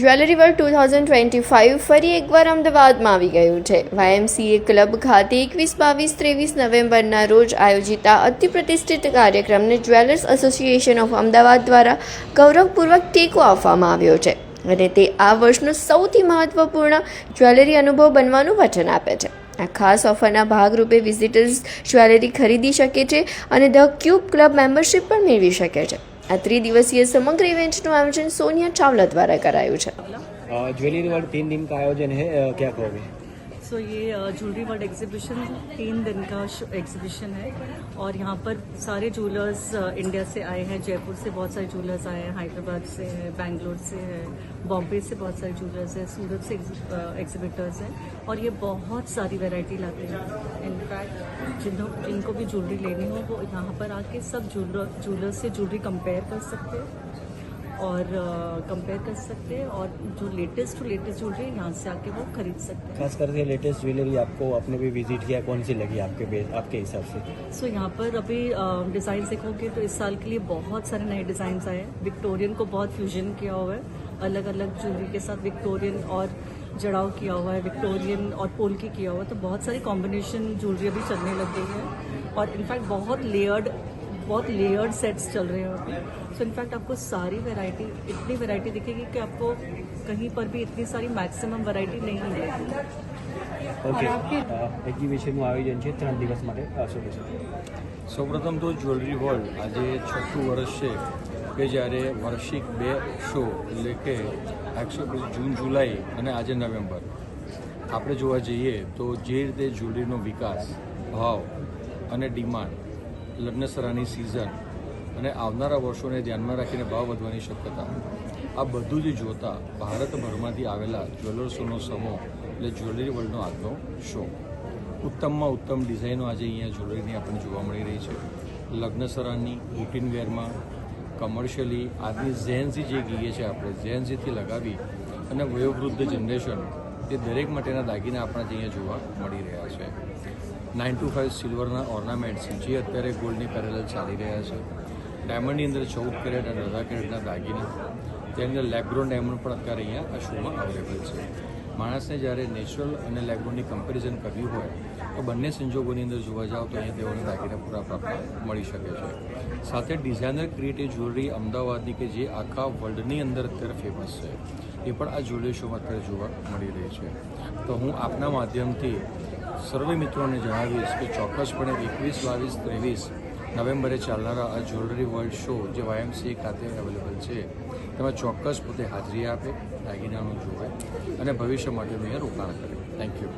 Jewellery world two thousand twenty five ફરી એકવાર અમદાવાદમાં આવી ગયું છે. વાયએમસીએ ક્લબ ખાતે એકવીસ બાવીસ ત્રેવીસ નવેમ્બરના રોજ આયોજિત આ અતિ પ્રતિષ્ઠિત કાર્યક્રમને જ્વેલર્સ એસોસિએશન ઓફ અમદાવાદ દ્વારા ગૌરવપૂર્વક ટેકો આપવામાં આવ્યો છે અને તે આ વર્ષનો સૌથી મહત્વપૂર્ણ જ્વેલરી અનુભવ બનવાનું વચન આપે છે. આ ખાસ ઓફરના ભાગરૂપે વિઝિટર્સ જ્વેલરી ખરીદી શકે છે અને ધ ક્યુબ ક્લબ મેમ્બરશિપ પણ મેળવી શકે છે. આ ત્રિદિવસીય સમગ્ર ઇવેન્ટનું આયોજન સોનિયા ચાવલા દ્વારા કરાયું છે ज्वेलरी वर्ल्ड तीन दिन का आयोजन है अ, क्या सो ये ज्वेलरी वर्ल्ड एग्जीबिशन तीन दिन का एग्जीबिशन है और यहाँ पर सारे ज्वेलर्स इंडिया से आए हैं, जयपुर से बहुत सारे ज्वेलर्स आए हैं हैदराबाद से है बैंगलोर से है बॉम्बे से बहुत सारे ज्वेलर्स हैं सूरत से एग्जिबिटर्स हैं और ये बहुत सारी वेराइटी लाते हैं। इनफैक्ट जिन्हों, जिनको भी ज्वेलरी लेनी हो, वो यहाँ पर आके सब ज्वेलर ज्वेलर्स से ज्वेलरी कंपेयर कर सकते हैं। और कंपेयर कर सकते हैं और जो लेटेस्ट टू लेटेस्ट ज्वेलरी है यहाँ से आके वो खरीद सकते हैं। खास करके लेटेस्ट ज्वेलरी आपको आपने भी विज़िट किया कौन सी लगी आपके बे- आपके हिसाब से? सो so, यहाँ पर अभी डिज़ाइन देखोगे तो इस साल के लिए बहुत सारे नए डिज़ाइन आए हैं। विक्टोरियन को बहुत फ्यूजन किया हुआ है। अलग अलग ज्वेलरी के साथ विक्टोरियन और जड़ाव किया हुआ है विक्टोरियन और पोल्की किया हुआ है। तो बहुत सारी कॉम्बिनेशन ज्वेलरी अभी चलने लग गई है। और इनफैक्ट बहुत लेयर्ड बहुत लेयर्ड सेट्स चल रहे हैं अभी सो इनफैक्ट आपको सारी वैरायटी इतनी वैरायटी दिखेगी कि आपको कहीं पर भी इतनी सारी मैक्सिमम वैरायटी नहीं मिलेगी ઓકે એક્ઝિબિશનનું આયોજન છે ત્રણ દિવસ માટે અ, શું કહેશો સૌપ્રથમ તો જ્વેલરી વર્લ્ડ આજે છઠ્ઠું વર્ષ છે કે જ્યારે વાર્ષિક બે શો એટલે કે એકચ્યુઅલી જૂન જુલાઈ અને આજે નવેમ્બર આપણે જોવા જઈએ તો જે રીતે જ્વેલરીનો વિકાસ ભાવ અને ડિમાન્ડ લગ્નસરાની સિઝન અને આવનારા વર્ષોને ધ્યાનમાં રાખીને ભાવ વધવાની શક્યતા. આ બધું જ જોતા ભારતભરમાંથી આવેલા જ્વેલર્સોનો સમૂહ એટલે જ્વેલરી વર્લ્ડનો આજનો શો ઉત્તમમાં ઉત્તમ ડિઝાઇનો આજે અહીંયા જ્વેલરીની આપણને જોવા મળી રહી છે. લગ્નસરાની રૂટીન વેરમાં કમર્શિયલી આજની ઝેન્ઝી જે કહીએ છીએ આપણે ઝેન્ઝીથી લગાવી અને વયોવૃદ્ધ જનરેશન તે દરેક માટેના દાગીના આપણા અહીંયા જોવા મળી રહ્યા છે. નાઇન ટુ ફાઇવ સિલ્વરના ઓર્નામેન્ટ્સ જે અત્યારે ગોલ્ડની પેરેલલ ચાલી રહ્યા છે. ડાયમંડની અંદર ચૌદ કેરેટ અને અઢાર કેરેટના દાગીના. તેની અંદર લેબ્રોન ડાયમંડ પણ અત્યારે અહીંયા આ શોમાં અવેલેબલ છે. માણસને જ્યારે નેચરલ અને લેબ્રોનની કમ્પેરિઝન કરવી હોય, તો બંને સંજોગોની અંદર જોવા જાઓ તો અહીંયા તેઓને દાગીના પૂરા પ્રાપ્ત મળી શકે છે. સાથે ડિઝાઇનર ક્રિએટિવ જ્વેલરી અમદાવાદની કે જે આખા વર્લ્ડની અંદર અત્યારે ફેમસ છે. એ પણ આ જ્વેલરી શોમાં અત્યારે જોવા મળી રહી છે. તો હું આપના માધ્યમથી સર્વે મિત્રોને જણાવીશ કે ચોક્કસપણે એકવીસ, બાવીસ, ત્રેવીસ નવેમ્બરે ચાલનારા આ જ્વેલરી વર્લ્ડ શો જે વાયએમસીએ ખાતે અવેલેબલ છે, તેમાં ચોક્કસ પોતે હાજરી આપે, દાગીનાનું જોવે અને ભવિષ્ય માટેનું એ રોકાણ કરે. Thank you